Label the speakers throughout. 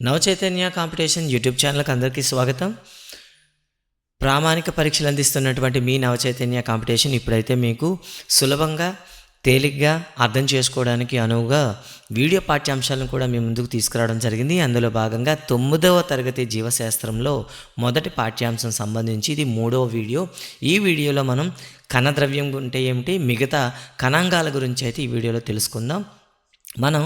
Speaker 1: Navachaitanya competition YouTube ఛానల్కి అందరికీ స్వాగతం. ప్రామాణిక పరీక్షలు అందిస్తున్నటువంటి మీ నవచైతన్య కాంపిటీషన్ ఇప్పుడైతే మీకు సులభంగా తేలిగ్గా అర్థం చేసుకోవడానికి అనువుగా వీడియో పాఠ్యాంశాలను కూడా మీ ముందుకు తీసుకురావడం జరిగింది. అందులో భాగంగా తొమ్మిదవ తరగతి జీవశాస్త్రంలో మొదటి పాఠ్యాంశం సంబంధించి ఇది మూడవ వీడియో. ఈ వీడియోలో మనం కణద్రవ్యం అంటే ఏమిటి మిగతా కణాంగాల గురించి అయితే ఈ వీడియోలో తెలుసుకుందాం. మనం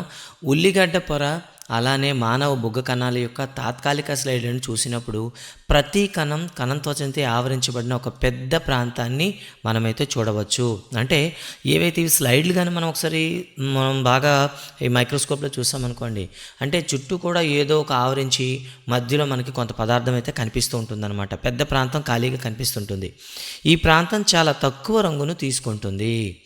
Speaker 1: ఉల్లిగడ్డ పొర అలానే మానవ బుగ్గ కణాల యొక్క తాత్కాలిక స్లైడ్లను చూసినప్పుడు ప్రతి కణం కణంతో చెందితే ఆవరించబడిన ఒక పెద్ద ప్రాంతాన్ని మనమైతే చూడవచ్చు. అంటే ఏవైతే ఇవి స్లైడ్లు కానీ మనం ఒకసారి మనం బాగా ఈ మైక్రోస్కోప్లో చూసామనుకోండి అంటే చుట్టూ కూడా ఏదో ఒక ఆవరించి మధ్యలో మనకి కొంత పదార్థం అయితే కనిపిస్తూ ఉంటుందన్నమాట. పెద్ద ప్రాంతం ఖాళీగా కనిపిస్తుంటుంది. ఈ ప్రాంతం చాలా తక్కువ రంగును తీసుకుంటుంది.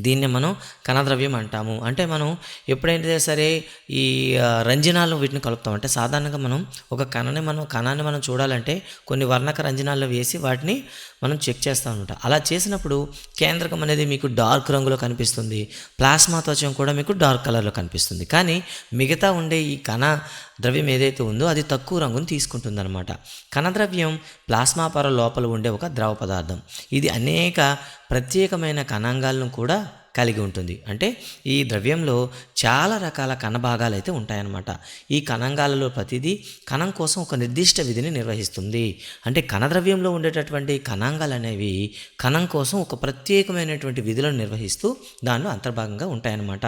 Speaker 1: దీన్ని మనం కణద్రవ్యం అంటాము. అంటే మనం ఎప్పుడైతే సరే ఈ రంజనాలు వీటిని కలుపుతాం. అంటే సాధారణంగా మనం ఒక కణని మనం కణాన్ని మనం చూడాలంటే కొన్ని వర్ణక రంజనాల్లో వేసి వాటిని మనం చెక్ చేస్తాం అనమాట అలా చేసినప్పుడు కేంద్రకం అనేది మీకు డార్క్ రంగులో కనిపిస్తుంది. ప్లాస్మా త్వచం కూడా మీకు డార్క్ కలర్లో కనిపిస్తుంది. కానీ మిగతా ఉండే ఈ కణ ద్రవ్యం ఏదైతే ఉందో అది తక్కువ రంగును తీసుకుంటుందన్నమాట. కణద్రవ్యం ప్లాస్మా పొర లోపల ఉండే ఒక ద్రవ పదార్థం. ఇది అనేక ప్రత్యేకమైన కణాంగాలను కూడా కలిగి ఉంటుంది. అంటే ఈ ద్రవ్యంలో చాలా రకాల కణభాగాలు అయితే ఉంటాయన్నమాట. ఈ కణంగాలలో ప్రతిదీ కణం కోసం ఒక నిర్దిష్ట విధిని నిర్వహిస్తుంది. అంటే కణద్రవ్యంలో ఉండేటటువంటి కణాంగాలు అనేవి కణం కోసం ఒక ప్రత్యేకమైనటువంటి విధులను నిర్వహిస్తూ దానిలో అంతర్భాగంగా ఉంటాయన్నమాట.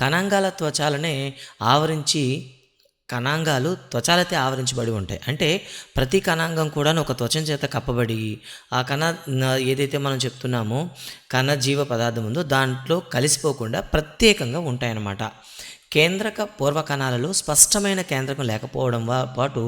Speaker 1: కణాంగాల త్వచాలనే ఆవరించి కణాంగాలు త్వచాలతో ఆవరించబడి ఉంటాయి. అంటే ప్రతి కణాంగం కూడా ఒక త్వచం చేత కప్పబడి ఆ కణ ఏదైతే మనం చెప్తున్నామో కణ జీవ పదార్థం ఉందో దాంట్లో కలిసిపోకుండా ప్రత్యేకంగా ఉంటాయన్నమాట. కేంద్రక పూర్వ కణాలలో స్పష్టమైన కేంద్రకం లేకపోవడం పాటు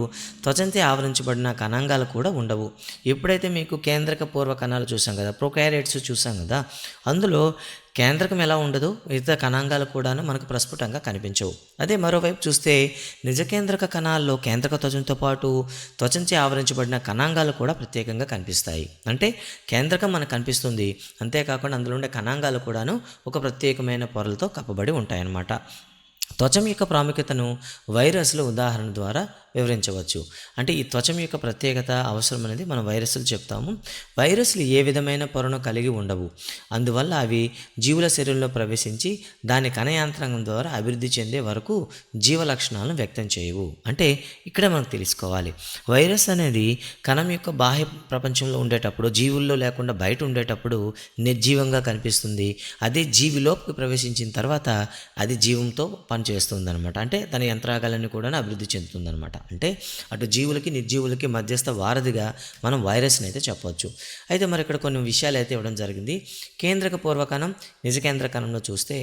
Speaker 1: త్వచంతే ఆవరించబడిన కణాంగాలు కూడా ఉండవు. ఎప్పుడైతే మీకు కేంద్రక పూర్వ కణాలు చూసాం కదా ప్రొకారియట్స్ చూసాం కదా అందులో కేంద్రకం ఎలా ఉండదు? ఇతర కణాంగాలు కూడాను మనకు ప్రస్ఫుటంగా కనిపించవు. అదే మరోవైపు చూస్తే నిజ కేంద్రక కణాల్లో కేంద్రక త్వచంతో పాటు త్వచంచి ఆవరించబడిన కణాంగాలు కూడా ప్రత్యేకంగా కనిపిస్తాయి. అంటే కేంద్రకం మనకు కనిపిస్తుంది. అంతేకాకుండా అందులో ఉండే కణాంగాలు కూడాను ఒక ప్రత్యేకమైన పొరలతో కప్పబడి ఉంటాయన్నమాట. త్వచం యొక్క ప్రాముఖ్యతను వైరస్ల ఉదాహరణ ద్వారా వివరించవచ్చు. అంటే ఈ త్వచం యొక్క ప్రత్యేకత అవసరం అనేది మనం వైరస్లు చెప్తాము. వైరస్లు ఏ విధమైన పొరను కలిగి ఉండవు. అందువల్ల అవి జీవుల శరీరంలో ప్రవేశించి దాని కణయాంత్రాంగం ద్వారా అభివృద్ధి చెందే వరకు జీవ లక్షణాలను వ్యక్తం చేయవు. అంటే ఇక్కడ మనం తెలుసుకోవాలి. వైరస్ అనేది కణం యొక్క బాహ్య ప్రపంచంలో ఉండేటప్పుడు జీవుల్లో లేకుండా బయట ఉండేటప్పుడు నిర్జీవంగా కనిపిస్తుంది. అదే జీవిలోపుకి ప్రవేశించిన తర్వాత అది జీవంతో పనిచేస్తుంది అనమాట అంటే తన యంత్రాగాలన్నీ కూడా అభివృద్ధి చెందుతుందనమాట అంటే అటు జీవులకి నిర్జీవులకి మధ్యస్థ వారధిగా మనం వైరస్ని అయితే చెప్పవచ్చు అయితే మరి ఇక్కడ కొన్ని విషయాలు అయితే ఇవ్వడం జరిగింది. కేంద్రక పూర్వకణం నిజ కేంద్ర కణంలో చూస్తే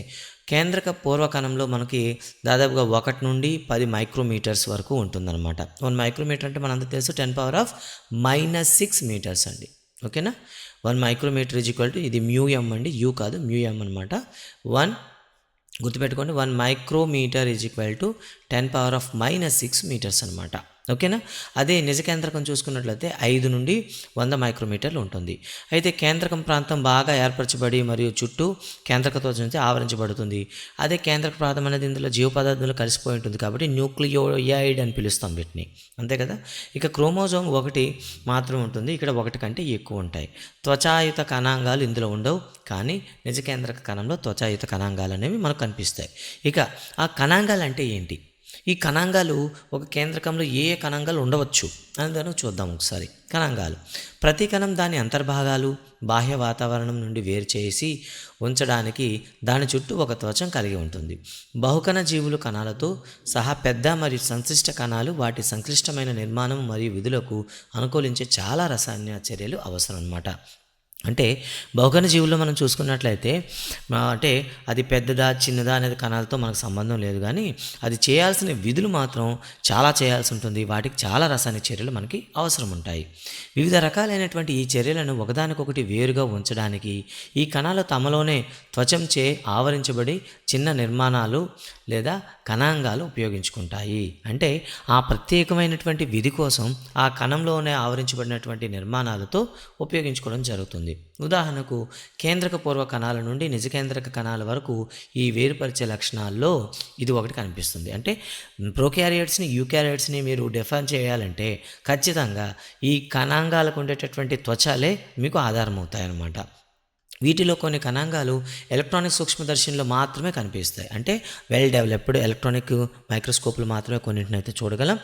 Speaker 1: కేంద్రక పూర్వకణంలో మనకి దాదాపుగా ఒకటి నుండి పది మైక్రోమీటర్స్ వరకు ఉంటుందన్నమాట. వన్ మైక్రోమీటర్ అంటే మనందరూ తెలుసు ten power of minus six meters అండి. ఓకేనా? One micrometer is equal to ఇది మ్యూఎం అండి. యూ కాదు మ్యూఎం అనమాట వన్ గుర్తుపెట్టుకోండి one micrometer is equal to ten power of minus six meters అనమాట ఓకేనా? అదే నిజ కేంద్రకం చూసుకున్నట్లయితే ఐదు నుండి వంద మైక్రోమీటర్లు ఉంటుంది. అయితే కేంద్రకం ప్రాంతం బాగా ఏర్పరచబడి మరియు చుట్టూ కేంద్రకతో నుంచి ఆవరించబడుతుంది. అదే కేంద్రక ప్రాంతం అనేది ఇందులో జీవ పదార్థంలో కలిసిపోయి ఉంటుంది కాబట్టి న్యూక్లియోయాయిడ్ అని పిలుస్తాం వీటిని. అంతే కదా? ఇక క్రోమోజోమ్ ఒకటి మాత్రం ఉంటుంది. ఇక్కడ ఒకటి కంటే ఎక్కువ ఉంటాయి. త్వచాయుత కణాంగాలు ఇందులో ఉండవు. కానీ నిజ కేంద్రక కణంలో త్వచాయుత కణాంగాలు అనేవి మనకు కనిపిస్తాయి. ఇక ఆ కణాంగాలు అంటే ఏంటి? ఈ కణాంగాలు ఒక కేంద్రకంలో ఏ ఏ కణాంగాలు ఉండవచ్చు అని దాన్ని చూద్దాం ఒకసారి. కణాంగాలు. ప్రతి కణం దాని అంతర్భాగాలు బాహ్య వాతావరణం నుండి వేరు చేసి ఉంచడానికి దాని చుట్టూ ఒక త్వచం కలిగి ఉంటుంది. బహుకణ జీవులు కణాలతో సహా పెద్ద మరియు సంక్లిష్ట కణాలు వాటి సంక్లిష్టమైన నిర్మాణం మరియు విధులకు అనుకూలించే చాలా రసాయన చర్యలు అవసరం అన్నమాట అంటే బహుగణ జీవుల్లో మనం చూసుకున్నట్లయితే అంటే అది పెద్దదా చిన్నదా అనేది కణాలతో మనకు సంబంధం లేదు. కానీ అది చేయాల్సిన విధులు మాత్రం చాలా చేయాల్సి ఉంటుంది. వాటికి చాలా రసాయన చర్యలు మనకి అవసరం ఉంటాయి. వివిధ రకాలైనటువంటి ఈ చర్యలను ఒకదానికొకటి వేరుగా ఉంచడానికి ఈ కణాలు తమలోనే త్వచంచే ఆవరించబడి చిన్న నిర్మాణాలు లేదా కణాంగాలు ఉపయోగించుకుంటాయి. అంటే ఆ ప్రత్యేకమైనటువంటి విధి కోసం ఆ కణంలోనే ఆవరించబడినటువంటి నిర్మాణాలతో ఉపయోగించుకోవడం జరుగుతుంది. ఉంటుంది ఉదాహరణకు కేంద్రక పూర్వ కణాల నుండి నిజకేంద్రక కణాల వరకు ఈ వేరుపరిచే లక్షణాల్లో ఇది ఒకటి కనిపిస్తుంది. అంటే ప్రోక్యారియట్స్ని యూక్యారియట్స్ని మీరు డిఫైన్ చేయాలంటే ఖచ్చితంగా ఈ కణాంగాలకు ఉండేటటువంటి త్వచాలే మీకు ఆధారం అవుతాయన్నమాట వీటిలో కొన్ని కణాంగాలు ఎలక్ట్రానిక్ సూక్ష్మదర్శినిలో మాత్రమే కనిపిస్తాయి. అంటే వెల్ డెవలప్డ్ ఎలక్ట్రానిక్ మైక్రోస్కోప్లు మాత్రమే కొన్నింటిని అయితే చూడగలం.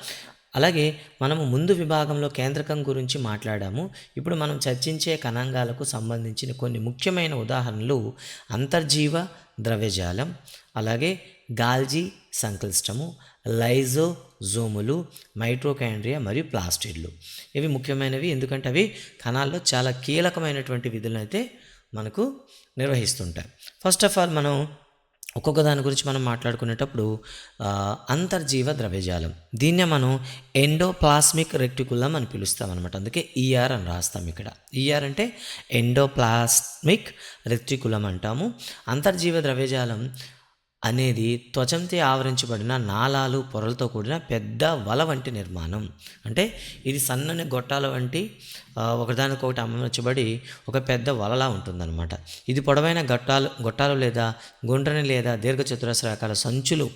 Speaker 1: అలాగే మనము ముందు విభాగంలో కేంద్రకం గురించి మాట్లాడాము. ఇప్పుడు మనం చర్చించే కణాంగాలకు సంబంధించిన కొన్ని ముఖ్యమైన ఉదాహరణలు అంతర్జీవ ద్రవ్యజాలం అలాగే గాల్జీ సంక్లిష్టము లైజో జోములు మైట్రోకాండ్రియా మరియు ప్లాస్టిడ్లు. ఇవి ముఖ్యమైనవి ఎందుకంటే అవి కణాల్లో చాలా కీలకమైనటువంటి విధులను అయితే మనకు నిర్వహిస్తుంటాయి. ఫస్ట్ ఆఫ్ ఆల్ మనం ఒక్కొక్క దాని గురించి మనం మాట్లాడుకునేటప్పుడు అంతర్జీవ ద్రవ్యజాలం. దీన్నే మనం ఎండోప్లాస్మిక్ రెక్టికులం అని పిలుస్తాం అనమాట అందుకే ఈఆర్ అని రాస్తాం ఇక్కడ. ఈఆర్ అంటే ఎండోప్లాస్మిక్ రెక్టికులం అంటాము. అంతర్జీవ ద్రవ్యజాలం అనేది త్వచంతో ఆవరించబడిన నాళాలు పొరలతో కూడిన పెద్ద వల వంటి నిర్మాణం. అంటే ఇది సన్నని గొట్టాల వంటి ఒకదానికొకటి అమర్చబడి ఒక పెద్ద వలలా ఉంటుందన్నమాట. ఇది పొడవైన గొట్టాలు గొట్టాలు లేదా గుండ్రని లేదా దీర్ఘచతురస్రాకార సంచులు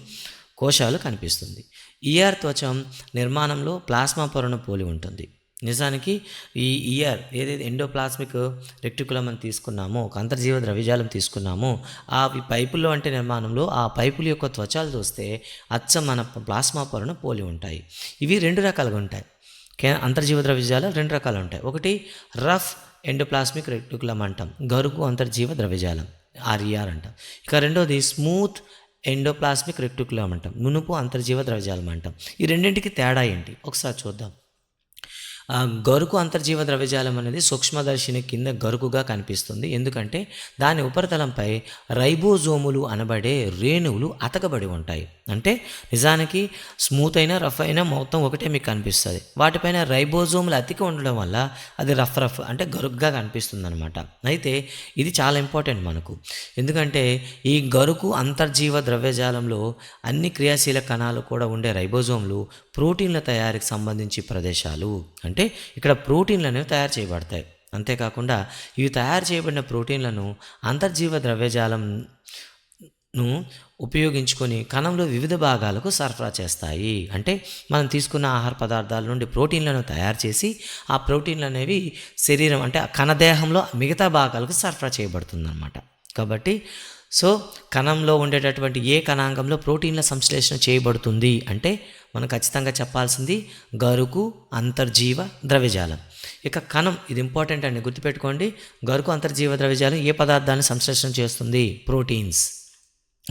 Speaker 1: కోశాలు కనిపిస్తుంది. ఈఆర్ త్వచం నిర్మాణంలో ప్లాస్మా పొరను పోలి ఉంటుంది. నిజానికి ఈ ఇయర్ ఏదైతే ఎండోప్లాస్మిక్ రెక్టికులం అని తీసుకున్నామో ఒక అంతర్జీవ ద్రవ్యజాలం తీసుకున్నామో ఆ ఈ పైపుల్లో అంటే నిర్మాణంలో ఆ పైపుల యొక్క త్వచాలు చూస్తే అచ్చ మన ప్లాస్మా పొరను పోలి ఉంటాయి. ఇవి రెండు రకాలుగా ఉంటాయి. అంతర్జీవ ద్రవ్యజాలం రెండు రకాలు ఉంటాయి. ఒకటి రఫ్ ఎండోప్లాస్మిక్ రెక్టికులం అంటాం. గరుకు అంతర్జీవ ద్రవ్యజాలం ఆర్ఈఆర్ అంటాం. ఇక రెండోది స్మూత్ ఎండోప్లాస్మిక్ రెక్టికులం అంటాం. నునుపు అంతర్జీవ ద్రవ్యజాలం అంటాం. ఈ రెండింటికి తేడా ఏంటి? ఒకసారి చూద్దాం. గరుకు అంతర్జీవ ద్రవ్యజాలం అనేది సూక్ష్మదర్శిని కింద గరుకుగా కనిపిస్తుంది. ఎందుకంటే దాని ఉపరితలంపై రైబోజోములు అనబడే రేణువులు అతకబడి ఉంటాయి. అంటే నిజానికి స్మూత్ అయినా రఫ్ అయినా మొత్తం ఒకటే మీకు కనిపిస్తుంది. వాటిపైన రైబోజోములు అతికి ఉండడం వల్ల అది రఫ్ రఫ్ అంటే గరుగ్గా కనిపిస్తుంది అనమాట అయితే ఇది చాలా ఇంపార్టెంట్ మనకు. ఎందుకంటే ఈ గరుకు అంతర్జీవ ద్రవ్యజాలంలో అన్ని క్రియాశీల కణాలు కూడా ఉండే రైబోజోమ్లు ప్రోటీన్ల తయారీకి సంబంధించి ప్రదేశాలు. అంటే ఇక్కడ ప్రోటీన్లు అనేవి తయారు చేయబడతాయి. అంతేకాకుండా ఇవి తయారు చేయబడిన ప్రోటీన్లను అంతర్జీవ ద్రవ్యజాలం ను ఉపయోగించుకొని కణంలో వివిధ భాగాలకు సరఫరా చేస్తాయి. అంటే మనం తీసుకున్న ఆహార పదార్థాల నుండి ప్రోటీన్లను తయారు చేసి ఆ ప్రోటీన్లు అనేవి శరీరం అంటే ఆ కణదేహంలో మిగతా భాగాలకు సరఫరా చేయబడుతుందన్నమాట. కాబట్టి సో కణంలో ఉండేటటువంటి ఏ కణాంగంలో ప్రోటీన్ల సంశ్లేషణ చేయబడుతుంది అంటే మనం ఖచ్చితంగా చెప్పాల్సింది గరుకు అంతర్జీవ ద్రవ్యజాలం. ఇక కణం ఇది ఇంపార్టెంట్ అండి గుర్తుపెట్టుకోండి. గరుకు అంతర్జీవ ద్రవ్యజాలం ఏ పదార్థాన్ని సంశ్లేషణ చేస్తుంది? ప్రోటీన్స్.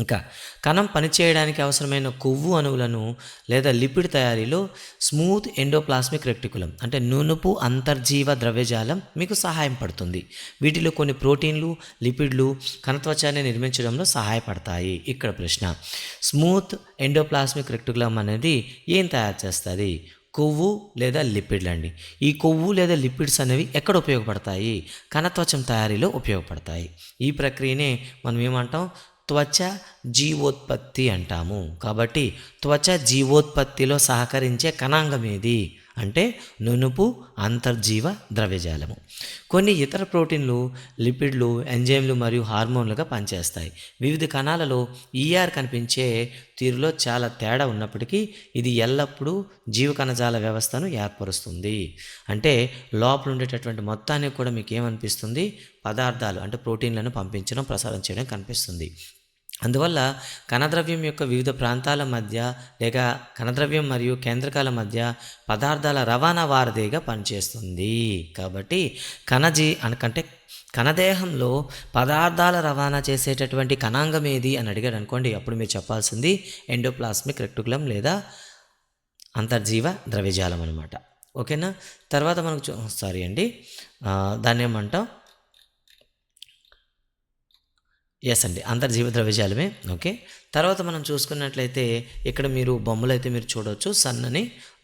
Speaker 1: ఇంకా కణం పనిచేయడానికి అవసరమైన కొవ్వు అణువులను లేదా లిపిడ్ తయారీలో స్మూత్ ఎండోప్లాస్మిక్ రెక్టికులం అంటే నునుపు అంతర్జీవ ద్రవ్యజాలం మీకు సహాయం పడుతుంది. వీటిలో కొన్ని ప్రోటీన్లు లిపిడ్లు కణత్వచాన్ని నిర్మించడంలో సహాయపడతాయి. ఇక్కడ ప్రశ్న స్మూత్ ఎండోప్లాస్మిక్ రెక్టికులం అనేది ఏం తయారు చేస్తుంది? కొవ్వు లేదా లిపిడ్లు అండి. ఈ కొవ్వు లేదా లిపిడ్స్ అనేవి ఎక్కడ ఉపయోగపడతాయి? కణత్వచం తయారీలో ఉపయోగపడతాయి. ఈ ప్రక్రియనే మనం ఏమంటాం? త్వచ జీవోత్పత్తి అంటాము. కాబట్టి త్వచ జీవోత్పత్తిలో సహకరించే కణాంగం ఏది? అంటే నునుపు అంతర్జీవ ద్రవ్యజాలము. కొన్ని ఇతర ప్రోటీన్లు లిపిడ్లు ఎంజైమ్లు మరియు హార్మోన్లుగా పనిచేస్తాయి. వివిధ కణాలలో ఈఆర్ కనిపించే తీరులో చాలా తేడా ఉన్నప్పటికీ ఇది ఎల్లప్పుడూ జీవ కణజాల వ్యవస్థను ఏర్పరుస్తుంది. అంటే లోపల ఉండేటటువంటి మొత్తానికి కూడా మీకు ఏమనిపిస్తుంది? పదార్థాలు అంటే ప్రోటీన్లను పంపించడం ప్రసారం చేయడం కనిపిస్తుంది. అందువల్ల కణద్రవ్యం యొక్క వివిధ ప్రాంతాల మధ్య లేక కణద్రవ్యం మరియు కేంద్రకాల మధ్య పదార్థాల రవాణా వారధిగా పనిచేస్తుంది. కాబట్టి కణజీ అనకంటే కణదేహంలో పదార్థాల రవాణా చేసేటటువంటి కణాంగం ఏది అని అడిగాడు అనుకోండి అప్పుడు మీరు చెప్పాల్సింది ఎండోప్లాస్మిక్ రెక్టుకులం లేదా అంతర్జీవ ద్రవ్యజాలం అనమాట ఓకేనా? తర్వాత మనకు సారీ అండి. దాన్ని ఏమంటాం? ఎస్ అండి. అంతర్జీవ ద్రవ్యజాలమే ఓకే తర్వాత మనం చూసుకున్నట్లయితే ఇక్కడ మీరు బొమ్మలు అయితే మీరు చూడవచ్చు సన్నని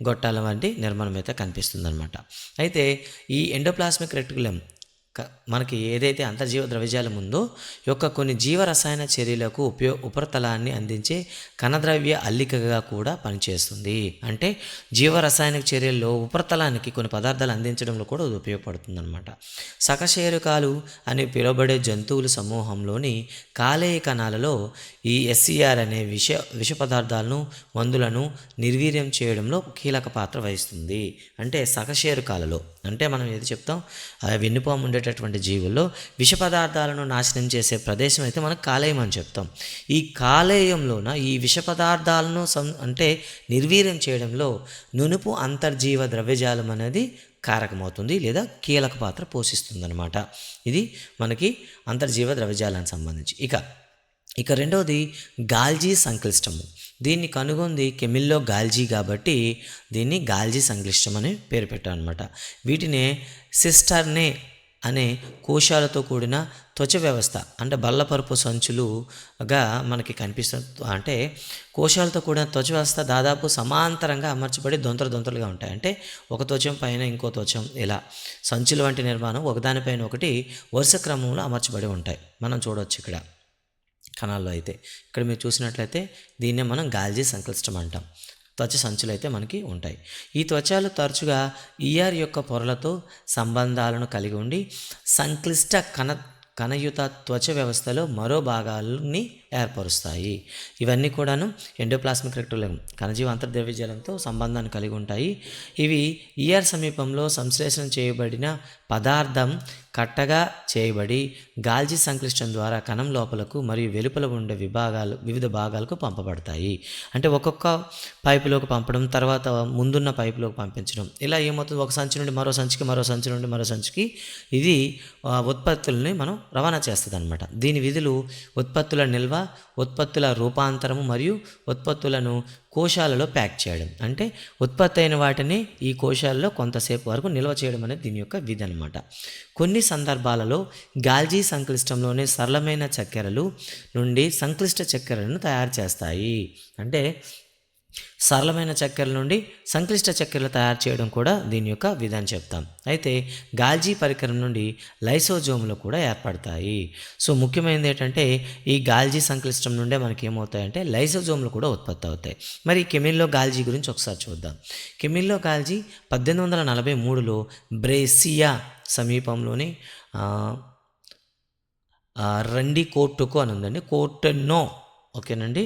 Speaker 1: గొట్టాల వంటి నిర్మాణం అయితే కనిపిస్తుంది అనమాట అయితే ఈ ఎండోప్లాస్మిక్ రెటికులం మనకి ఏదైతే అంతర్జీవ ద్రవ్యజాలం ఉందో యొక్క కొన్ని జీవరసాయన చర్యలకు ఉపయో ఉపరితలాన్ని అందించే కణద్రవ్య అల్లికగా కూడా పనిచేస్తుంది. అంటే జీవరసాయనిక చర్యల్లో ఉపరితలానికి కొన్ని పదార్థాలు అందించడంలో కూడా ఇది ఉపయోగపడుతుంది అనమాట సకశేరుకాలు అని పిలువబడే జంతువుల సమూహంలోని కాలేయ కణాలలో ఈ ఎస్సిఆర్ అనే విష విష పదార్థాలను మందులను నిర్వీర్యం చేయడంలో కీలక పాత్ర వహిస్తుంది. అంటే సకశేరుకాలలో. అంటే మనం ఏది చెప్తాం? ఆ వెన్నుపాము ఉండేటటువంటి జీవుల్లో విష పదార్థాలను నాశనం చేసే ప్రదేశం అయితే మనం కాలేయం అని చెప్తాం. ఈ కాలేయంలోన ఈ విష పదార్థాలను సం అంటే నిర్వీర్యం చేయడంలో నునుపు అంతర్జీవ ద్రవ్యజాలం అనేది కారకమవుతుంది లేదా కీలక పాత్ర పోషిస్తుంది ఇది మనకి అంతర్జీవ ద్రవ్యజాలానికి సంబంధించి. ఇక ఇక రెండవది గాల్జీ సంక్లిష్టము. దీన్ని కనుగొంది కెమిల్లో గాల్జీ కాబట్టి దీన్ని గాల్జీ సంక్లిష్టం అని పేరు పెట్టారు అనమాట వీటినే సిస్టర్నే అనే కోశాలతో కూడిన త్వచ వ్యవస్థ అంటే బల్లపరుపు సంచులుగా మనకి కనిపిస్తుంది అంటే కోశాలతో కూడిన త్వచ వ్యవస్థ దాదాపు సమాంతరంగా అమర్చబడి దొంతలు దొంతలుగా ఉంటాయి. అంటే ఒక త్వచం పైన ఇంకో త్వచం ఇలా సంచులు వంటి నిర్మాణం ఒకదానిపైన ఒకటి వరుస క్రమంలో అమర్చబడి ఉంటాయి. మనం చూడవచ్చు ఇక్కడ. కణాల్లో అయితే. ఇక్కడ మీరు చూసినట్లయితే దీన్నే మనం గాల్జీ సంక్లిష్టం అంటాం. త్వచ సంచులు అయితే మనకి ఉంటాయి. ఈ త్వచాలు తరచుగా ఈఆర్ యొక్క పొరలతో సంబంధాలను కలిగి ఉండి సంక్లిష్ట కణ కణయుత త్వచ వ్యవస్థలో మరో భాగాలని ఏర్పరుస్తాయి. ఇవన్నీ కూడాను ఎండోప్లాస్మిక్ రెక్టులం కణజీవ అంతర్ద్రవ్యజలంతో సంబంధాన్ని కలిగి ఉంటాయి. ఇవి ఈఆర్ సమీపంలో సంశ్లేషణ చేయబడిన పదార్థం కట్టగా చేయబడి గాల్జీ సంక్లిష్టం ద్వారా కణం లోపలకు మరియు వెలుపల ఉండే విభాగాలు వివిధ భాగాలకు పంపబడతాయి. అంటే ఒక్కొక్క పైపులోకి పంపడం తర్వాత ముందున్న పైపులోకి పంపించడం. ఇలా ఏమవుతుంది? ఒక సంచి నుండి మరో సంచికి మరో సంచి నుండి మరో సంచికి ఇది ఉత్పత్తుల్ని మనం రవాణా చేస్తుంది అనమాట దీని విధులు ఉత్పత్తుల నిల్వ ఉత్పత్తుల రూపాంతరము మరియు ఉత్పత్తులను కోశాలలో ప్యాక్ చేయడం. అంటే ఉత్పత్తి అయిన వాటిని ఈ కోశాలలో కొంతసేపు వరకు నిల్వ చేయడం అనేది దీని యొక్క విధి అనమాట కొన్ని సందర్భాలలో గాల్జీ సంక్లిష్టంలోని సరళమైన చక్కెరలు నుండి సంక్లిష్ట చక్కెరలను తయారు చేస్తాయి. అంటే సరళమైన చక్కెర నుండి సంక్లిష్ట చక్కెరలు తయారు చేయడం కూడా దీని యొక్క విధానం చెప్తాం. అయితే గాల్జీ పరికరం నుండి లైసోజోములు కూడా ఏర్పడతాయి. సో ముఖ్యమైనది ఏంటంటే ఈ గాల్జీ సంక్లిష్టం నుండే మనకి ఏమవుతాయంటే లైసోజోములు కూడా ఉత్పత్తి అవుతాయి. మరి కెమిల్లో గాల్జీ గురించి ఒకసారి చూద్దాం. కెమిల్లో గాల్జీ పద్దెనిమిది వందల నలభై మూడులో బ్రేసియా సమీపంలోని రండి కోర్టుకు అని ఉందండి. కోర్టెన్నో ఓకేనండి?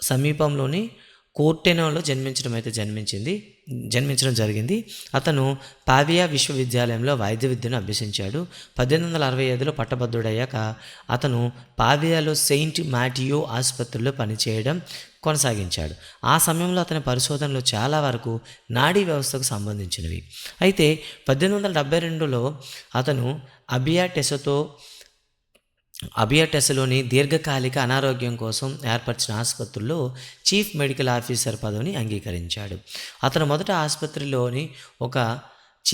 Speaker 1: సమీపంలోని కోర్టెనోలో జన్మించడం అయితే జన్మించింది జన్మించడం జరిగింది. అతను పావియా విశ్వవిద్యాలయంలో వైద్య విద్యను అభ్యసించాడు. పద్దెనిమిది వందల అరవై ఐదులో పట్టభద్రుడయ్యాక అతను పావియాలో సెయింట్ మాటియో ఆసుపత్రిలో పనిచేయడం కొనసాగించాడు. ఆ సమయంలో అతని పరిశోధనలు చాలా వరకు నాడీ వ్యవస్థకు సంబంధించినవి. అయితే పద్దెనిమిది వందల డెబ్బై రెండులో అతను అబియా టెసతో అబియాటెస్లోని దీర్ఘకాలిక అనారోగ్యం కోసం ఏర్పరిచిన ఆసుపత్రిలో చీఫ్ మెడికల్ ఆఫీసర్ పదవిని అంగీకరించాడు. అతను మొదట ఆసుపత్రిలోని ఒక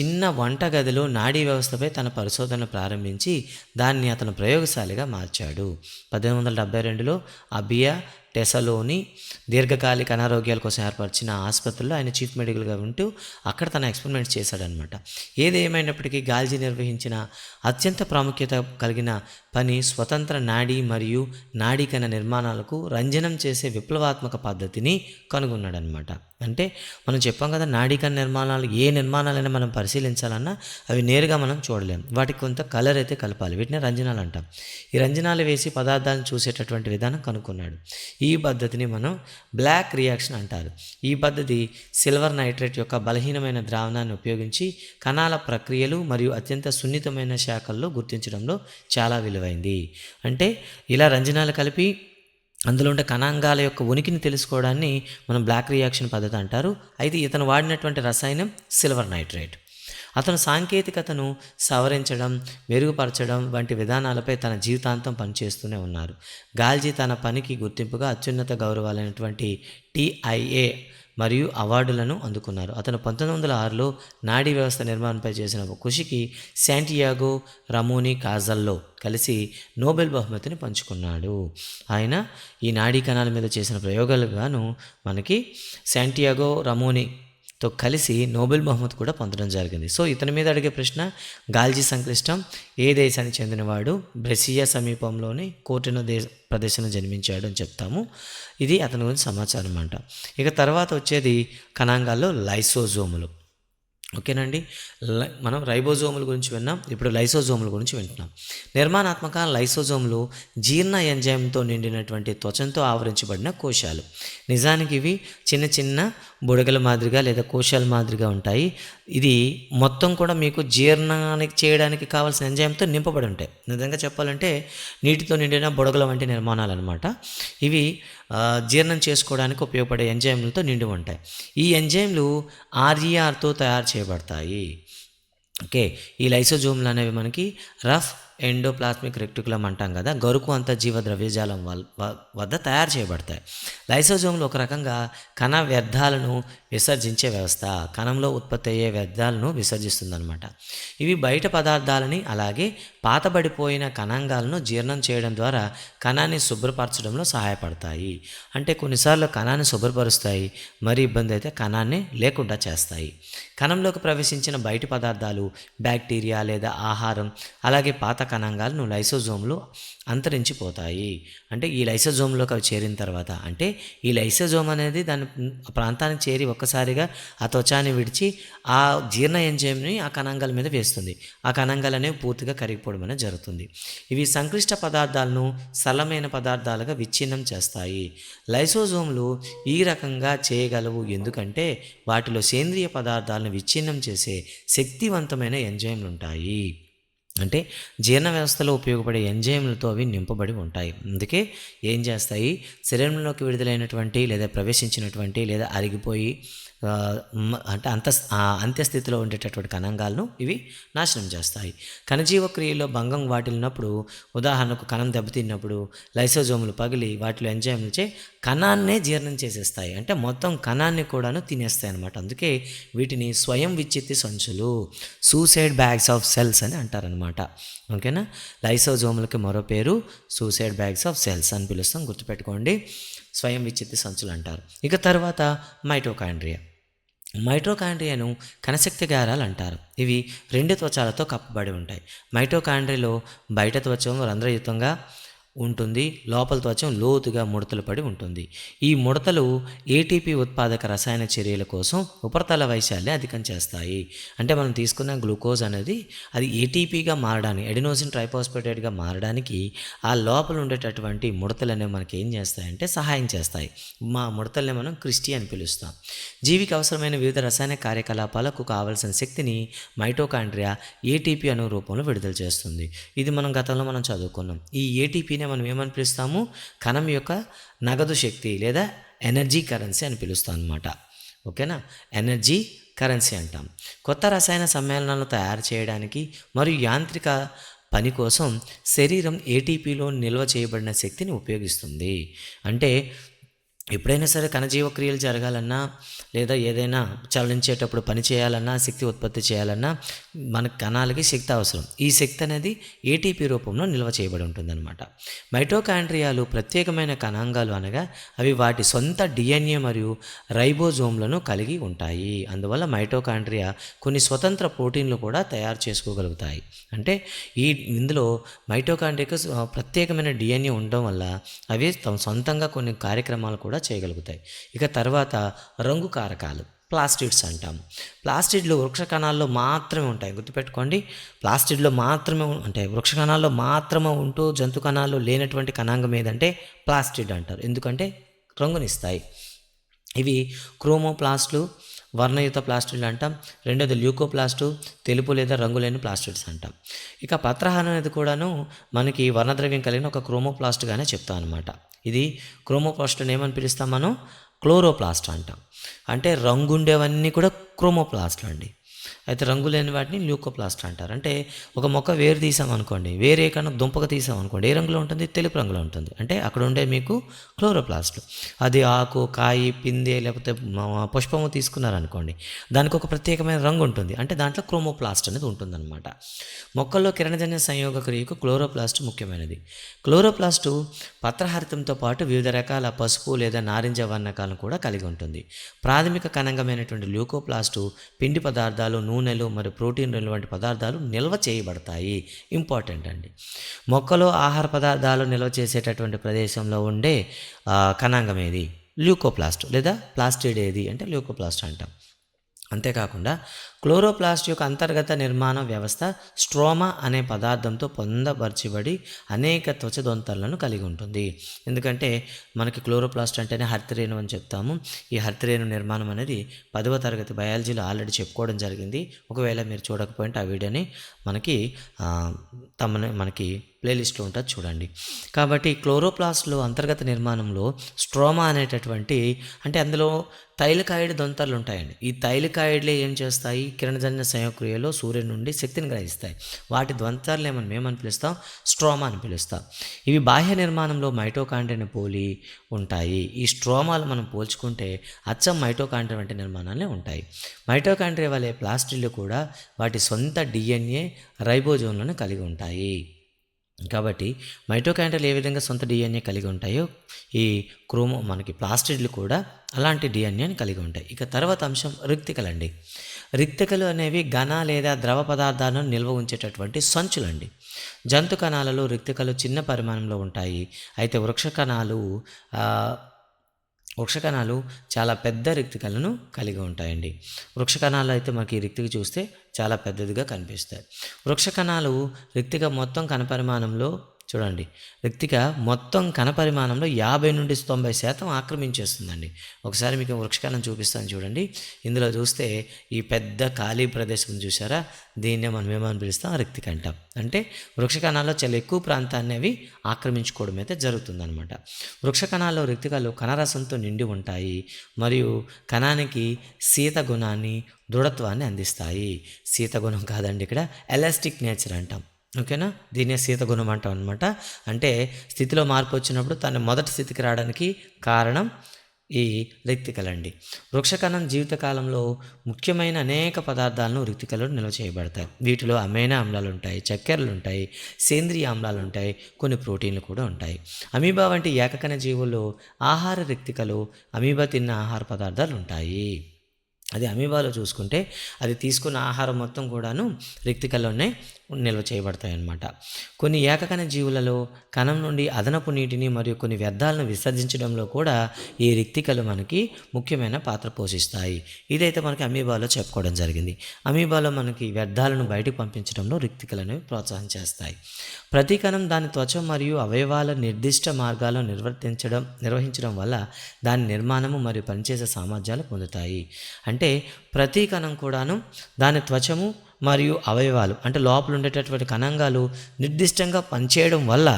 Speaker 1: చిన్న వంటగదిలో నాడీ వ్యవస్థపై తన పరిశోధనలు ప్రారంభించి దాన్ని అతను ప్రయోగశాలిగా మార్చాడు. పద్దెనిమిది వందల డెబ్బై రెండులో అబియా టెసలోని దీర్ఘకాలిక అనారోగ్యాల కోసం ఏర్పరిచిన ఆసుపత్రిలో ఆయన చీఫ్ మెడికల్గా ఉంటూ అక్కడ తన ఎక్స్పెరిమెంట్స్ చేశాడనమాట ఏది ఏమైనప్పటికీ గాల్జీ నిర్వహించిన అత్యంత ప్రాముఖ్యత కలిగిన పని స్వతంత్ర నాడీ మరియు నాడీకణ నిర్మాణాలకు రంజనం చేసే విప్లవాత్మక పద్ధతిని కనుగొన్నాడనమాట అంటే మనం చెప్పాం కదా నాడీకణ నిర్మాణాలు ఏ నిర్మాణాలైనా మనం పరిశీలించాలన్నా అవి నేరుగా మనం చూడలేం. వాటికి కొంత కలర్ అయితే కలపాలి. వీటిని రంజనాలు అంటాం. ఈ రంజనాలు వేసి పదార్థాలను చూసేటటువంటి విధానం కనుక్కున్నాడు. ఈ పద్ధతిని మనం బ్లాక్ రియాక్షన్ అంటారు. ఈ పద్ధతి సిల్వర్ నైట్రేట్ యొక్క బలహీనమైన ద్రావణాన్ని ఉపయోగించి కణాల ప్రక్రియలు మరియు అత్యంత సున్నితమైన శాఖల్లో గుర్తించడంలో చాలా విలువైంది. అంటే ఇలా రంజనాలు కలిపి అందులో ఉండే కణాంగాల యొక్క ఉనికిని తెలుసుకోవడాన్ని మనం బ్లాక్ రియాక్షన్ పద్ధతి అంటారు. అయితే ఇతను వాడినటువంటి రసాయనం సిల్వర్ నైట్రేట్. అతను సాంకేతికతను సవరించడం మెరుగుపరచడం వంటి విధానాలపై తన జీవితాంతం పనిచేస్తూనే ఉన్నారు. గాల్జీ తన పనికి గుర్తింపుగా అత్యున్నత గౌరవాలైనటువంటి టిఐఏ మరియు అవార్డులను అందుకున్నారు. అతను పంతొమ్మిది వందల ఆరులో నాడీ వ్యవస్థ నిర్మాణంపై చేసిన ఒక కృషికి శాంటియాగో రమోని కాజల్లో కలిసి నోబెల్ బహుమతిని పంచుకున్నాడు. ఆయన ఈ నాడీ కణాల మీద చేసిన ప్రయోగాలుగాను మనకి శాంటియాగో రమోని తో కలిసి నోబెల్ బహుమతి కూడా పొందడం జరిగింది. సో ఇతని మీద అడిగే ప్రశ్న గాల్జీ సంక్లిష్టం ఏ దేశానికి చెందినవాడు బ్రెసియా సమీపంలోని కోటినో దేశ ప్రదేశంలో జన్మించాడు అని చెప్తాము. ఇది అతని గురించి సమాచారం అంట ఇక తర్వాత వచ్చేది కణాంగాల్లో లైసోజోములు. ఓకేనండి? లై- మనం రైబోజోముల గురించి విన్నాం ఇప్పుడు లైసోజోముల గురించి వింటున్నాం. నిర్మాణాత్మక లైసోజోములు జీర్ణ ఎంజైమ్తో నిండినటువంటి త్వచంతో ఆవరించబడిన కోశాలు. నిజానికి ఇవి చిన్న చిన్న బుడగల మాదిరిగా లేదా కోశాల మాదిరిగా ఉంటాయి. ఇది మొత్తం కూడా మీకు జీర్ణానికి చేయడానికి కావాల్సిన ఎంజైమ్తో నింపబడి ఉంటాయి. నిజంగా చెప్పాలంటే నీటితో నిండిన బుడగల వంటి నిర్మాణాలు అనమాట ఇవి జీర్ణం చేసుకోవడానికి ఉపయోగపడే ఎంజైమ్లతో నిండి ఉంటాయి. ఈ ఎంజైమ్లు ఆర్ఈఆర్తో తయారు చేయబడతాయి. ఓకే ఈ లైసోజోమ్లు అనేవి మనకి రఫ్ ఎండోప్లాస్మిక్ రెక్టికులం అంటాం కదా గరుకు అంత జీవ ద్రవ్యజాలం వల్- వ- వద్ద తయారు చేయబడతాయి. లైసోజోమ్లు ఒక రకంగా కణ వ్యర్థాలను విసర్జించే వ్యవస్థ కణంలో ఉత్పత్తి అయ్యే వ్యర్థాలను విసర్జిస్తుందన్నమాట. ఇవి బయట పదార్థాలని అలాగే పాతబడిపోయిన కణాంగాలను జీర్ణం చేయడం ద్వారా కణాన్ని శుభ్రపరచడంలో సహాయపడతాయి. అంటే కొన్నిసార్లు కణాన్ని శుభ్రపరుస్తాయి మరి ఇబ్బంది అయితే కణాన్ని లేకుండా చేస్తాయి. కణంలోకి ప్రవేశించిన బయటి పదార్థాలు బ్యాక్టీరియా లేదా ఆహారం అలాగే పాత కణాంగాలను లైసోజోమ్లు అంతరించిపోతాయి. అంటే ఈ లైసోజోమ్లోకి అవి చేరిన తర్వాత అంటే ఈ లైసోజోమ్ అనేది దాని ప్రాంతానికి చేరి ఒక్కసారిగా ఆ త్వచాన్ని విడిచి ఆ జీర్ణ ఎంజైమ్ని ఆ కణాంగాల మీద వేస్తుంది. ఆ కణాంగాలు అనేవి పూర్తిగా కరిగిపోవడం అనేది జరుగుతుంది. ఇవి సంక్లిష్ట పదార్థాలను సరళమైన పదార్థాలుగా విచ్ఛిన్నం చేస్తాయి. లైసోజోమ్లు ఈ రకంగా చేయగలవు ఎందుకంటే వాటిలో సేంద్రియ పదార్థాలను విచ్ఛిన్నం చేసే శక్తివంతమైన ఎంజైమ్లు ఉంటాయి. అంటే జీర్ణ వ్యవస్థలో ఉపయోగపడే ఎంజైమ్లతో అవి నింపబడి ఉంటాయి. అందుకే ఏం చేస్తాయి? శరీరంలోకి విడుదలైనటువంటి లేదా ప్రవేశించినటువంటి లేదా అరిగిపోయి అంటే అంత అంత్యస్థితిలో ఉండేటటువంటి కణంగాలను ఇవి నాశనం చేస్తాయి. కణజీవ క్రియలో భంగం వాటిల్లినప్పుడు ఉదాహరణకు కణం దెబ్బతిన్నప్పుడు లైసోజోములు పగిలి వాటిలో ఎంజైమ్లచే కణాన్నే జీర్ణం చేసేస్తాయి. అంటే మొత్తం కణాన్ని కూడాను తినేస్తాయి అనమాట అందుకే వీటిని స్వయం విచ్చిత్తి సంచులు సూసైడ్ బ్యాగ్స్ ఆఫ్ సెల్స్ అని అంటారనమాట ఓకేనా? లైసోజోములకి మరో పేరు సూసైడ్ బ్యాగ్స్ ఆఫ్ సెల్స్ అని పిలుస్తాం. గుర్తుపెట్టుకోండి. స్వయం విచ్చిత్తి సంచులు అంటారు. ఇక తర్వాత మైటోకాండ్రియా. మైటోకాండ్రియాను కణశక్తి గారాలు అంటారు. ఇవి రెండు త్వచాలతో కప్పబడి ఉంటాయి. మైటోకాండ్రియాలో బయట త్వచం రంధ్రయుతంగా ఉంటుంది. లోపల త్వచం లోతుగా ముడతలు పడి ఉంటుంది. ఈ ముడతలు ఏటీపీ ఉత్పాదక రసాయన చర్యల కోసం ఉపరితల వైశాల్యం అధికం చేస్తాయి. అంటే మనం తీసుకున్న గ్లూకోజ్ అనేది అది ఏటీపీగా మారడానికి ఎడినోసిన్ ట్రైపోస్పేటేట్గా మారడానికి ఆ లోపల ఉండేటటువంటి ముడతలు అనేవి మనకి ఏం చేస్తాయంటే సహాయం చేస్తాయి. మా ముడతల్ని మనం క్రిస్టి అని పిలుస్తాం. జీవికి అవసరమైన వివిధ రసాయన కార్యకలాపాలకు కావలసిన శక్తిని మైటోకాండ్రియా ఏటీపీ అనే రూపంలో విడుదల చేస్తుంది. ఇది మనం గతంలో మనం చదువుకున్నాం. ఈ ఏటీపీని మనం ఏమని పిలుస్తాము? కణం యొక్క నగదు శక్తి లేదా ఎనర్జీ కరెన్సీ అని పిలుస్తాం అనమాట ఓకేనా? ఎనర్జీ కరెన్సీ అంటాం. కొత్త రసాయన సమ్మేళనాలను తయారు చేయడానికి మరియు యాంత్రిక పని కోసం శరీరం ఏటీపీలో నిల్వ చేయబడిన శక్తిని ఉపయోగిస్తుంది. అంటే ఎప్పుడైనా సరే కణజీవక్రియలు జరగాలన్నా లేదా ఏదైనా చలించేటప్పుడు పని చేయాలన్నా శక్తి ఉత్పత్తి చేయాలన్నా మన కణాలకి శక్తి అవసరం. ఈ శక్తి అనేది ఏటీపీ రూపంలో నిల్వ చేయబడి ఉంటుందన్నమాట. మైటోకాండ్రియాలు ప్రత్యేకమైన కణాంగాలు అనగా అవి వాటి సొంత డిఎన్ఏ మరియు రైబోజోమ్లను కలిగి ఉంటాయి. అందువల్ల మైటోకాండ్రియా కొన్ని స్వతంత్ర ప్రోటీన్లు కూడా తయారు చేసుకోగలుగుతాయి. అంటే ఈ ఇందులో మైటోకాండ్రియాకు ప్రత్యేకమైన డిఎన్ఏ ఉండడం వల్ల అవి తమ సొంతంగా కొన్ని కార్యక్రమాలు కూడా కూడా చేయగలుగుతాయి. ఇక తర్వాత రంగు కారకాలు ప్లాస్టిడ్స్ అంటాం. ప్లాస్టిడ్లు వృక్ష కణాల్లో మాత్రమే ఉంటాయి. గుర్తుపెట్టుకోండి ప్లాస్టిడ్లో మాత్రమే ఉంటాయి అంటే వృక్ష కణాల్లో మాత్రమే ఉంటూ జంతు కణాల్లో లేనటువంటి కణాంగం ఏదంటే ప్లాస్టిడ్ అంటారు. ఎందుకంటే రంగునిస్తాయి. ఇవి క్రోమోప్లాస్ట్లు వర్ణయుత ప్లాస్టిడ్లు అంటాం. రెండోది ల్యూకోప్లాస్టు తెలుపు లేదా రంగు లేని ప్లాస్టిడ్స్ అంటాం. ఇక పత్రహారం అనేది కూడాను మనకి వర్ణద్రవ్యం కలిగిన ఒక క్రోమోప్లాస్ట్గానే చెప్తాం అనమాట ఇది క్రోమోప్లాస్ట్ని ఏమని పిలుస్తాం మనం? క్లోరోప్లాస్ట్ అంటాం. అంటే రంగుండేవన్నీ కూడా క్రోమోప్లాస్ట్లు అండి. అయితే రంగు లేని వాటిని ల్యూకోప్లాస్ట్ అంటారు. అంటే ఒక మొక్క వేరు తీసామనుకోండి వేరే కన్నా దుంపక తీసామనుకోండి ఏ రంగులో ఉంటుంది? తెలుపు రంగులో ఉంటుంది. అంటే అక్కడ ఉండే మీకు క్లోరోప్లాస్ట్. అది ఆకు కాయి పిందె లేకపోతే పుష్పము తీసుకున్నారనుకోండి దానికి ఒక ప్రత్యేకమైన రంగు ఉంటుంది. అంటే దాంట్లో క్రోమోప్లాస్ట్ అనేది ఉంటుందన్నమాట. మొక్కల్లో కిరణజన్య సంయోగ క్రియకు క్లోరోప్లాస్ట్ ముఖ్యమైనది. క్లోరోప్లాస్టు పత్రహరితంతో పాటు వివిధ రకాల పసుపు లేదా నారింజ వర్ణకాలను కూడా కలిగి ఉంటుంది. ప్రాథమిక కణంగమైనటువంటి ల్యూకోప్లాస్టు పిండి పదార్థాలు నూనెలు మరియు ప్రోటీన్లు వంటి పదార్థాలు నిల్వ చేయబడతాయి. ఇంపార్టెంట్ అండి. మొక్కలో ఆహార పదార్థాలు నిల్వ చేసేటటువంటి ప్రదేశంలో ఉండే కణాంగం ఏది? ల్యూకోప్లాస్ట్ లేదా ప్లాస్టిడ్ ఏది? అంటే ల్యూకోప్లాస్ట్ అంటాం. అంతేకాకుండా క్లోరోప్లాస్ట్ యొక్క అంతర్గత నిర్మాణ వ్యవస్థ స్ట్రోమా అనే పదార్థంతో పొందపరచబడి అనేక త్వచదొంతలను కలిగి ఉంటుంది. ఎందుకంటే మనకి క్లోరోప్లాస్ట్ అంటేనే హర్తరేణు అని చెప్తాము. ఈ హరితరేణు నిర్మాణం అనేది పదవ తరగతి బయాలజీలో ఆల్రెడీ చెప్పుకోవడం జరిగింది. ఒకవేళ మీరు చూడకపోయింటే ఆ వీడియోని మనకి తమని మనకి ప్లేలిస్ట్లో ఉంటుంది చూడండి. కాబట్టి క్లోరోప్లాస్ట్లో అంతర్గత నిర్మాణంలో స్ట్రోమా అనేటటువంటి అంటే అందులో తైలకాయిడ్ దొంతర్లు ఉంటాయండి. ఈ తైలకాయిడ్లే ఏం చేస్తాయి? కిరణజన్య సంయోక్రియలో సూర్యుని నుండి శక్తిని గ్రహిస్తాయి. వాటి ద్వంతర్లు ఏమని మేమని పిలుస్తాం? స్ట్రోమా అని పిలుస్తాం. ఇవి బాహ్య నిర్మాణంలో మైటోకాండ్రియాని పోలి ఉంటాయి. ఈ స్ట్రోమాలు మనం పోల్చుకుంటే అచ్చం మైటోకాండ్రియా వంటి నిర్మాణాలే ఉంటాయి. మైటోకాండ్రియా వలె ప్లాస్టిడ్లు కూడా వాటి సొంత డిఎన్ఏ రైబోజోన్లను కలిగి ఉంటాయి. కాబట్టి మైటోకాండ్రియలు ఏ విధంగా సొంత డిఎన్ఏ కలిగి ఉంటాయో ఈ క్రోమో మనకి ప్లాస్టిడ్లు కూడా అలాంటి డిఎన్ఏని కలిగి ఉంటాయి. ఇక తర్వాత అంశం రిక్తికలండి రిక్తికలు అనేవి ఘన లేదా ద్రవ పదార్థాలను నిల్వ ఉంచేటటువంటి సంచులండి. జంతు కణాలలో రిక్తికలు చిన్న పరిమాణంలో ఉంటాయి. అయితే వృక్ష కణాలు వృక్ష కణాలు చాలా పెద్ద రిక్తికలను కలిగి ఉంటాయండి. వృక్ష కణాలు అయితే మనకి రిక్తికి చూస్తే చాలా పెద్దదిగా కనిపిస్తాయి. వృక్ష కణాలు రిక్తిక మొత్తం కణపరిమాణంలో చూడండి. రిక్తిక మొత్తం కణపరిమాణంలో యాభై నుండి తొంభై శాతం ఆక్రమించేస్తుందండి. ఒకసారి మీకు వృక్షకాలం చూపిస్తాను చూడండి. ఇందులో చూస్తే ఈ పెద్ద ఖాళీ ప్రదేశం చూసారా దీన్నే మనం ఏమని పిలుస్తాం రిక్తిక అంటాం అంటే వృక్షకణాల్లో చాలా ఎక్కువ ప్రాంతాన్ని అవి ఆక్రమించుకోవడం అయితే జరుగుతుందనమాట వృక్షకణాల్లో రిక్తికలు కణరసంతో నిండి ఉంటాయి. మరియు కణానికి శీత గుణాన్ని దృఢత్వాన్ని అందిస్తాయి. శీత గుణం కాదండి ఇక్కడ ఎలాస్టిక్ నేచర్ అంటాం. ఓకేనా? దీనే శీత గుణం అంటాం అనమాట అంటే స్థితిలో మార్పు వచ్చినప్పుడు తన మొదటి స్థితికి రావడానికి కారణం ఈ రిక్తికలండి. వృక్షకణం జీవితకాలంలో ముఖ్యమైన అనేక పదార్థాలను రిక్తికలు నిల్వ చేయబడతాయి. వీటిలో అమైనా ఆమ్లాలు ఉంటాయి చక్కెరలు ఉంటాయి సేంద్రియ ఆమ్లాలు ఉంటాయి కొన్ని ప్రోటీన్లు కూడా ఉంటాయి. అమీబా వంటి ఏకకణ జీవుల్లో ఆహార రిక్తికలు అమీబా తిన్న ఆహార పదార్థాలు ఉంటాయి. అది అమీబాలో చూసుకుంటే అది తీసుకున్న ఆహారం మొత్తం కూడాను రిక్తికల్లోనే నిల్వ చేయబడతాయి అన్నమాట కొన్ని ఏకకణ జీవులలో కణం నుండి అదనపు నీటిని మరియు కొన్ని వ్యర్థాలను విసర్జించడంలో కూడా ఈ రిక్తికలు మనకి ముఖ్యమైన పాత్ర పోషిస్తాయి. ఇదైతే మనకి అమీబాలో చెప్పుకోవడం జరిగింది. అమీబాలో మనకి వ్యర్థాలను బయటకు పంపించడంలో రిక్తికలు అనేవి ప్రోత్సాహం చేస్తాయి. ప్రతి కణం దాని త్వచ మరియు అవయవాల నిర్దిష్ట మార్గాల్లో నిర్వర్తించడం నిర్వహించడం వల్ల దాని నిర్మాణము మరియు పనిచేసే సామర్థ్యాలు పొందుతాయి. అంటే ప్రతి కణం కూడాను దాని త్వచము మరియు అవయవాలు. అంటే లోపల ఉండేటటువంటి కణంగాలు నిర్దిష్టంగా పనిచేయడం వల్ల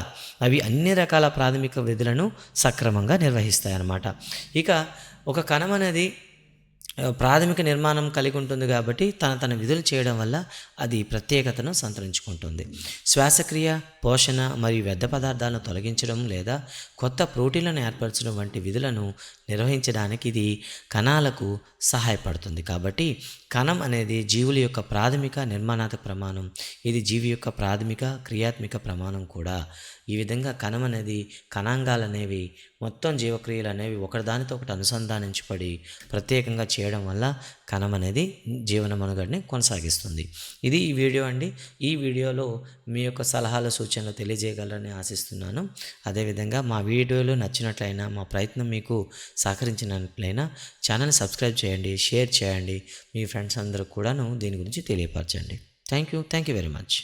Speaker 1: అవి అన్ని రకాల ప్రాథమిక విధులను సక్రమంగా నిర్వహిస్తాయి అన్నమాట ఇక ఒక కణం అనేది ప్రాథమిక నిర్మాణం కలిగి ఉంటుంది కాబట్టి తన తన విధులు చేయడం వల్ల అది ప్రత్యేకతను సంతరించుకుంటుంది. శ్వాసక్రియ పోషణ మరియు వ్యర్థ పదార్థాలను తొలగించడం లేదా కొత్త ప్రోటీన్లను ఏర్పరచడం వంటి విధులను నిర్వహించడానికి ఇది కణాలకు సహాయపడుతుంది. కాబట్టి కణం అనేది జీవుల యొక్క ప్రాథమిక నిర్మాణాత్మక ప్రమాణం. ఇది జీవి యొక్క ప్రాథమిక క్రియాత్మక ప్రమాణం కూడా. ఈ విధంగా కణం అనేది కణాంగాలు అనేవి మొత్తం జీవక్రియలు అనేవి ఒకటిదానితో ఒకటి అనుసంధానించబడి ప్రత్యేకంగా చేయడం వల్ల కణం అనేది జీవన మనుగడని కొనసాగిస్తుంది. ఇది ఈ వీడియో అండి. ఈ వీడియోలో మీ యొక్క సలహాలు సూచనలు తెలియజేయగలరని ఆశిస్తున్నాను. అదేవిధంగా మా వీడియోలు నచ్చినట్లయినా మా ప్రయత్నం మీకు సహకరించినట్లయినా ఛానల్ సబ్స్క్రైబ్ చేయండి షేర్ చేయండి. మీ ఫ్రెండ్స్ అందరూ కూడాను దీని గురించి తెలియపరచండి. Thank you. Thank you very much.